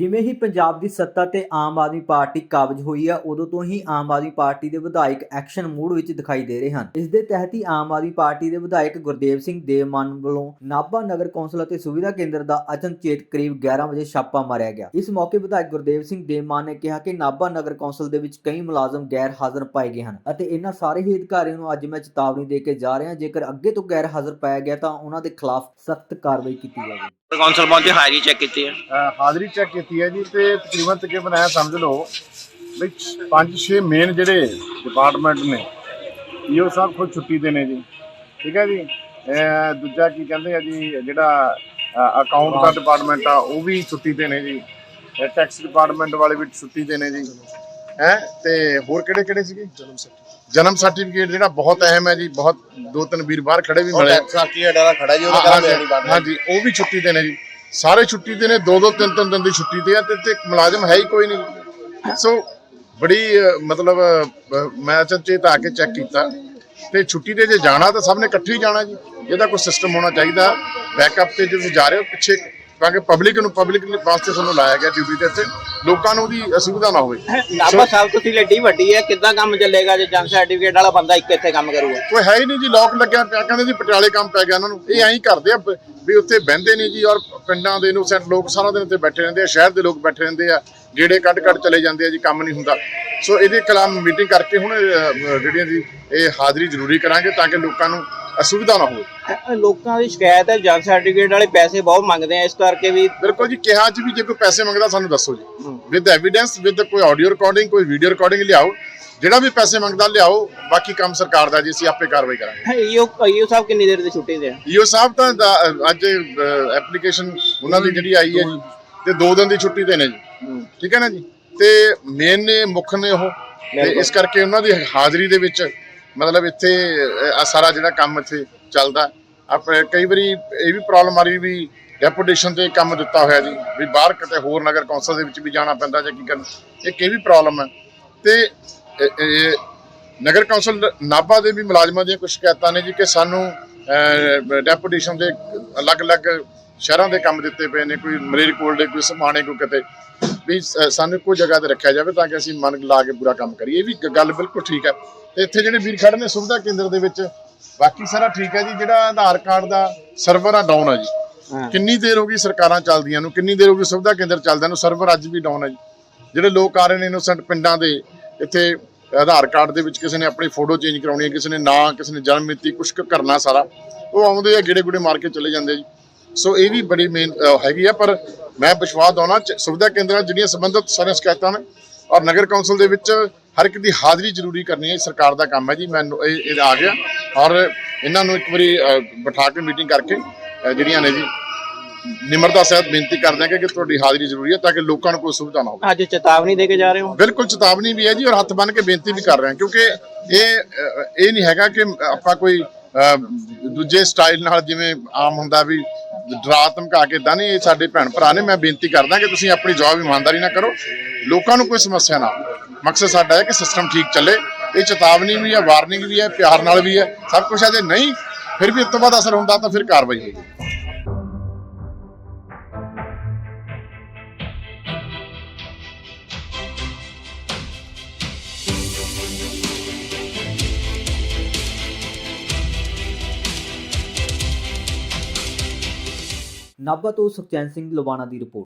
ਜਿਵੇਂ ਹੀ ਪੰਜਾਬ ਦੀ ਸੱਤਾ ਤੇ ਆਮ ਆਦਮੀ ਪਾਰਟੀ ਕਾਬਜ ਹੋਈ ਆ, ਉਦੋਂ ਤੋਂ ਹੀ ਆਮ ਆਦਮੀ ਪਾਰਟੀ ਦੇ ਵਿਧਾਇਕ ਐਕਸ਼ਨ ਮੂਡ ਵਿੱਚ ਦਿਖਾਈ ਦੇ ਰਹੇ ਹਨ। ਇਸ ਦੇ ਤਹਿਤ ਹੀ ਆਮ ਆਦਮੀ ਪਾਰਟੀ ਦੇ ਵਿਧਾਇਕ ਗੁਰਦੇਵ ਸਿੰਘ ਦੇਵਮਨ ਵੱਲੋਂ ਨਾਭਾ ਨਗਰ ਕੌਂਸਲ ਅਤੇ ਸੁਵਿਧਾ ਕੇਂਦਰ ਦਾ ਅਚਨਚੇਤ ਕਰੀਬ 11 ਵਜੇ ਛਾਪਾ ਮਾਰਿਆ ਗਿਆ। ਇਸ ਮੌਕੇ ਵਿਧਾਇਕ ਗੁਰਦੇਵ ਸਿੰਘ ਦੇਵਮਾਨ ਨੇ ਕਿਹਾ ਕਿ ਨਾਭਾ ਨਗਰ ਕੌਂਸਲ ਦੇ ਵਿੱਚ ਕਈ ਮੁਲਾਜ਼ਮ ਗੈਰ ਹਾਜ਼ਰ ਪਾਏ ਗਏ ਹਨ ਅਤੇ ਇਹਨਾਂ ਸਾਰੇ ਹੀ ਅਧਿਕਾਰੀਆਂ ਨੂੰ ਅੱਜ ਮੈਂ ਚੇਤਾਵਨੀ ਦੇ ਕੇ ਜਾ ਰਿਹਾ, ਜੇਕਰ ਅੱਗੇ ਤੋਂ ਗੈਰ ਹਾਜ਼ਰ ਪਾਇਆ ਗਿਆ ਤਾਂ ਉਹਨਾਂ ਦੇ ਖਿਲਾਫ ਸਖਤ ਕਾਰਵਾਈ ਕੀਤੀ ਜਾਵੇਗੀ। ਕੌਂਸਲ ਪਹੁੰਚੇ ਹਾਜ਼ਰੀ ਚੈੱਕ ਕੀਤੀ ਹੈ। ਅਹ ਹਾਜ਼ਰੀ ਚੈੱਕ ਕੀਤੀ ਹੈ ਜੀ ਤੇ ਤਕਰੀਬਨ ਤਕਰੀਬਨ ਐ ਸਮਝ ਲਓ ਵੀ 5-6 ਮੇਨ ਜਿਹੜੇ ਡਿਪਾਰਟਮੈਂਟ ਨੇ ਈਓ ਸਾਹਿਬ ਖੁਦ ਛੁੱਟੀ ਤੇ ਨੇ ਜੀ। ਠੀਕ ਹੈ ਜੀ? ਦੂਜਾ ਕੀ ਕਹਿੰਦੇ ਆ ਜੀ ਜਿਹੜਾ ਅਕਾਊਂਟ ਦਾ ਡਿਪਾਰਟਮੈਂਟ ਆ ਉਹ ਵੀ ਛੁੱਟੀ ਤੇ ਨੇ ਜੀ। ਟੈਕਸ ਡਿਪਾਰਟਮੈਂਟ ਵਾਲੇ ਵੀ ਛੁੱਟੀ ਤੇ ਨੇ ਜੀ। ਹੈ? ਤੇ ਹੋਰ ਕਿਹੜੇ ਕਿਹੜੇ ਸੀਗੇ? ਜਨਮ ਸਰਟੀਫਿਕੇਟ ਜਨਮ ਸਰਟੀਫਿਕੇਟ ਜਿਹੜਾ ਬਹੁਤ ਅਹਿਮ ਹੈ ਜੀ ਬਹੁਤ ਦੋ ਤਿੰਨ ਵੀਰ ਬਾਹਰ ਖੜੇ ਵੀ ਮਿਲੇ। ਸਰਟੀਫਿਕੇਟ ਵਾਲਾ ਖੜਾ ਜੀ ਉਹਦਾ ਹਾਂ, ਕਰਾਂ ਨਹੀਂ ਹਾਂਜੀ ਹਾਂਜੀ ਉਹ ਵੀ ਛੁੱਟੀ ਤੇ ਨੇ ਜੀ। ਸਾਰੇ ਛੁੱਟੀ ਤੇ ਨੇ ਦੋ ਦੋ ਤਿੰਨ ਤਿੰਨ ਦਿਨ ਦੀ ਛੁੱਟੀ ਤੇ ਆ ਤੇ ਤੇ ਮੁਲਾਜ਼ਮ ਹੈ ਹੀ ਕੋਈ ਨਹੀਂ। ਸੋ ਬੜੀ ਮਤਲਬ ਮੈਂ ਚੇਤ ਆ ਕੇ ਚੈੱਕ ਕੀਤਾ। ਤੇ ਛੁੱਟੀ ਤੇ ਜੇ ਜਾਣਾ ਤਾਂ ਸਭ ਨੇ ਇਕੱਠੇ ਹੀ ਜਾਣਾ ਜੀ। ਇਹਦਾ ਕੋਈ ਸਿਸਟਮ ਹੋਣਾ ਚਾਹੀਦਾ। ਬੈਕਅਪ ਤੇ ਜੇ ਤੁਸੀਂ ਜਾ ਰਹੇ ਹੋ ਪਿੱਛੇ ਤਾਂ ਕਿ ਪਬਲਿਕ ਨੂੰ ਪਬਲਿਕ ਵਾਸਤੇ ਤੁਹਾਨੂੰ ਲਾਇਆ ਗਿਆ ਡਿਊਟੀ ਤੇ ਇੱਥੇ। ਲੋਕਾਂ ਨੂੰ ਉਹਦੀ ਅਸੁਵਿਧਾ ਨਾ ਹੋਵੇ। ਨਾਭਾ ਸਾਹਿਬ ਤੋਂ ਏਡੀ ਵੱਡੀ ਹੈ ਕਿੱਦਾਂ ਕੰਮ ਚੱਲੇਗਾ ਜੇ ਜਨ ਸਰਟੀਫਿਕੇਟ ਵਾਲਾ ਬੰਦਾ ਇੱਕ ਇੱਥੇ ਕੰਮ ਕਰੂਗਾ? ਕੋਈ ਹੈ ਹੀ ਨਹੀਂ ਜੀ ਲੋਕ ਲੱਗਿਆ ਪਿਆ ਕਹਿੰਦੇ ਜੀ ਪਟਿਆਲੇ ਕੰਮ ਪੈ ਗਿਆ ਇਹਨਾਂ ਨੂੰ। ਇਹ ਐਂ ਕਰਦੇ ਆ ਵੀ ਉੱਥੇ ਬਹਿੰਦੇ ਨਹੀਂ ਜੀ ਔਰ ਪਿੰਡਾਂ ਦੇ ਇਨੋਸੈਂਟ ਲੋਕ ਸਾਰਾ ਦਿਨ ਉੱਤੇ ਬੈਠੇ ਰਹਿੰਦੇ ਆ ਸ਼ਹਿਰ ਦੇ ਲੋਕ ਬੈਠੇ ਰਹਿੰਦੇ ਆ ਗੇੜੇ ਕੱਢ ਕੱਢ ਚਲੇ ਜਾਂਦੇ ਆ ਜੀ ਕੰਮ ਨਹੀਂ ਹੁੰਦਾ। ਸੋ ਇਹਦੇ ਖਿਲਾਫ ਮੀਟਿੰਗ ਕਰਕੇ ਹੁਣ ਜਿਹੜੀਆਂ ਜੀ ਇਹ ਹਾਜ਼ਰੀ ਜ਼ਰੂਰੀ ਕਰਾਂਗੇ ਤਾਂ ਕਿ ਲੋਕਾਂ ਨੂੰ ਅਸੁਵਿਧਾ ਨਾ ਹੋਵੇ। ਅ- ਲੋਕਾਂ ਦੀ ਸ਼ਿਕਾਇਤ ਹੈ ਜਨ ਸਰਟੀਫਿਕੇਟ ਵਾਲੇ ਪੈਸੇ ਬਹੁਤ ਮੰਗਦੇ ਆ ਇਸ ਕਰਕੇ ਵੀ ਬਿਲਕੁਲ ਜੀ ਕਿਹਾ ਚ ਵੀ ਜੇ ਕੋਈ ਪੈਸੇ ਮੰਗਦਾ ਸਾਨੂੰ ਦੱਸੋ ਜੀ। ਵਿਦ ਐਵੀਡੈਂਸ ਵਿਦ ਕੋਈ ਆਡੀਓ ਰਿਕਾਰਡਿੰਗ ਕੋਈ ਵੀਡੀਓ ਰਿਕਾਰਡਿੰਗ ਲਿਆਓ ਜਿਹੜਾ ਵੀ ਪੈਸੇ ਮੰਗਦਾ ਲਿਆਓ ਬਾਕੀ ਕੰਮ ਸਰਕਾਰ ਦਾ ਜੀ ਅਸੀਂ ਆਪੇ ਕਾਰਵਾਈ ਕਰਾਂਗੇ। ਈਓ ਈਓ ਸਾਹਿਬ ਕਿੰਨੀ ਦੇਰ ਦੀ ਛੁੱਟੀ ਤੇ ਆ? ਈਓ ਸਾਹਿਬ ਤਾਂ ਦਾ- ਅੱਜ ਐਪਲੀਕੇਸ਼ਨ ਉਹਨਾਂ ਦੀ ਜਿਹੜੀ ਆਈ ਹੈ ਜੀ ਤੇ ਦੋ ਦਿਨ ਦੀ ਛੁੱਟੀ ਤੇ ਨੇ ਜੀ। ਠੀਕ ਹੈ ਨਾ ਜੀ? ਤੇ ਮੇਨ ਨੇ ਮੁੱਖ ਨੇ ਉਹ। ਤੇ ਇਸ ਕਰਕੇ ਉਹਨਾਂ ਦੀ ਹਾਜ਼ਰੀ ਦੇ ਵਿੱਚ ਮਤਲਬ ਇੱਥੇ ਅਹ, ਸਾਰਾ ਜਿਹੜਾ ਕੰਮ ਇੱਥੇ ਚੱਲਦਾ। ਆਪਣੇ ਕਈ ਵਾਰੀ ਇਹ ਵੀ ਪ੍ਰੋਬਲਮ ਆ ਰਹੀ ਵੀ ਡੈਪੂਟੇਸ਼ਨ ਤੇ ਕੰਮ ਦਿੱਤਾ ਹੋਇਆ ਜੀ ਵੀ ਬਾਹਰ ਕਿਤੇ ਹੋਰ ਨਗਰ ਕੌਂਸਲ ਦੇ ਵਿੱਚ ਵੀ ਜਾਣਾ ਪੈਂਦਾ ਜਾਂ ਕੀ ਕਰਨ ਇੱਕ ਇਹ ਵੀ ਪ੍ਰੋਬਲਮ ਹੈ ਤੇ ਨਗਰ ਕੌਂਸਲ ਨਾਭਾ ਦੇ ਵੀ ਮੁਲਾਜ਼ਮਾਂ ਦੀਆਂ ਕੁਝ ਸ਼ਿਕਾਇਤਾਂ ਨੇ ਜੀ ਕਿ ਸਾਨੂੰ ਡੈਪੂਟੇਸ਼ਨ ਦੇ ਅਲੱਗ-ਅਲੱਗ ਸ਼ਹਿਰਾਂ ਦੇ ਕੰਮ ਦਿੱਤੇ ਪਏ ਨੇ ਕੋਈ ਮਲੇਰਕੋਟਲੇ ਕੋਈ ਸਮਾਣੇ ਕੋਈ ਕਿਤੇ। ਵੀ ਸਾਨੂੰ ਕੋਈ ਜਗ੍ਹਾ ਤੇ ਰੱਖਿਆ ਜਾਵੇ ਤਾਂ ਕਿ ਅਸੀਂ ਮਨ ਲਾ ਕੇ ਪੂਰਾ ਕੰਮ ਕਰੀਏ। ਇਹ ਵੀ ਗੱਲ ਬਿਲਕੁਲ ਠੀਕ ਹੈ। ਤੇ ਇੱਥੇ ਜਿਹੜੇ ਵੀਰ ਖੜੇ ਨੇ ਸੁਵਿਧਾ ਕੇਂਦਰ ਦੇ ਵਿੱਚ ਬਾਕੀ ਸਾਰਾ ਠੀਕ ਹੈ ਜੀ ਜਿਹੜਾ ਆਧਾਰ ਕਾਰਡ ਦਾ ਸਰਵਰ ਆ ਡਾਊਨ ਆ ਜੀ। ਕਿੰਨੀ ਦੇਰ ਹੋ ਗਈ ਸਰਕਾਰਾਂ ਚੱਲਦੀਆਂ ਨੂੰ ਕਿੰਨੀ ਦੇਰ ਹੋ ਗਈ ਸੁਵਿਧਾ ਕੇਂਦਰ ਚੱਲਦਿਆਂ ਨੂੰ ਸਰਵਰ ਅੱਜ ਵੀ ਡਾਊਨ ਹੈ ਜੀ। ਜਿਹੜੇ ਲੋਕ ਆ ਰਹੇ ਨੇ ਇਨੋਸੈਂਟ ਪਿੰਡਾਂ ਦੇ ਇੱਥੇ ਆਧਾਰ ਕਾਰਡ ਦੇ ਵਿੱਚ ਕਿਸੇ ਨੇ ਆਪਣੀ ਫੋਟੋ ਚੇਂਜ ਕਰਾਉਣੀ ਹੈ ਕਿਸੇ ਨੇ ਨਾਂ ਕਿਸੇ ਨੇ ਜਨਮ ਮਿਤੀ ਕੁਛ ਕੁ ਕਰਨਾ ਸਾਰਾ ਉਹ ਆਉਂਦੇ ਆ ਗੇੜੇ ਗੁੜੇ ਮਾਰ ਕੇ ਚਲੇ ਜਾਂਦੇ ਆ ਜੀ। ਸੋ ਇਹ ਵੀ ਬੜੀ ਮੇਨ ਹੈਗੀ ਆ ਪਰ ਮੈਂ ਵਿਸ਼ਵਾਸ ਦਉਣਾ ਸੁਵਿਧਾ ਕੇਂਦਰਾਂ ਜਿਹੜੀਆਂ ਸੰਬੰਧਿਤ ਸਾਰੀਆਂ ਸ਼ਿਕਾਇਤਾਂ ਨੇ ਔਰ ਨਗਰ ਕੌਂਸਲ ਦੇ ਵਿੱਚ ਹਰ ਇੱਕ ਦੀ ਹਾਜ਼ਰੀ ਜ਼ਰੂਰੀ ਕਰਨੀ ਹੈ ਸਰਕਾਰ ਦਾ ਕੰਮ ਹੈ ਜੀ। ਮੈਨੂੰ ਇਹ ਆ ਗਿਆ। ਔਰ ਇਹਨਾਂ ਨੂੰ ਇੱਕ ਵਾਰੀ ਬਿਠਾ ਕੇ ਮੀਟਿੰਗ ਕਰਕੇ ਜਿਹੜੀਆਂ ਨੇ ਜੀ ਨਿਮਰਤਾ ਸਹਿਤ ਬੇਨਤੀ ਕਰਦੇ ਹਾਂ ਕਿ ਤੁਹਾਡੀ ਹਾਜ਼ਰੀ ਜ਼ਰੂਰੀ ਹੈ ਤਾਂ ਕਿ ਲੋਕਾਂ ਨੂੰ ਕੋਈ ਸੁਵਿਧਾ ਨਾ ਹੋਵੇ। ਅੱਜ ਚੇਤਾਵਨੀ ਦੇ ਕੇ ਜਾ ਰਹੇ ਹੋ? ਬਿਲਕੁਲ ਚੇਤਾਵਨੀ ਵੀ ਹੈ ਜੀ ਔਰ ਹੱਥ ਬੰਨ ਕੇ ਬੇਨਤੀ ਵੀ ਕਰ ਰਹੇ ਹਾਂ ਕਿਉਂਕਿ ਇਹ ਇਹ ਨਹੀਂ ਹੈਗਾ ਕਿ ਆਪਾਂ ਕੋਈ ਦੂਜੇ ਸਟਾਈਲ ਨਾਲ ਜਿਵੇਂ ਆਮ ਹੁੰਦਾ ਵੀ ਡਰਾ ਧਮਕਾ ਕੇ ਇਦਾਂ ਨਹੀਂ ਇਹ ਸਾਡੇ ਭੈਣ ਭਰਾ ਨੇ ਮੈਂ ਬੇਨਤੀ ਕਰਦਾ ਕਿ ਤੁਸੀਂ ਆਪਣੀ ਜਵਾਬ ਇਮਾਨਦਾਰੀ ਨਾਲ ਕਰੋ। ਲੋਕਾਂ ਨੂੰ ਕੋਈ ਸਮੱਸਿਆ ਨਾ। ਮਕਸਦ ਸਾਡਾ ਹੈ ਕਿ ਸਿਸਟਮ ਠੀਕ ਚੱਲੇ। ਇਹ ਚੇਤਾਵਨੀ ਵੀ ਹੈ ਵਾਰਨਿੰਗ ਵੀ ਹੈ, ਪਿਆਰ ਨਾਲ ਵੀ ਹੈ। ਸਭ ਕੁਝ ਹੈ ਜੇ ਨਹੀਂ, ਫਿਰ ਵੀ ਇਸ ਤੋਂ ਬਾਅਦ ਅਸਰ ਹੁੰਦਾ ਤਾਂ ਫਿਰ ਕਾਰਵਾਈ ਹੋਏਗੀ ਨਾਭਾ ਤੋਂ ਸੁਖਚੈਨ ਸਿੰਘ ਲਵਾਣਾ ਦੀ ਰਿਪੋਰਟ।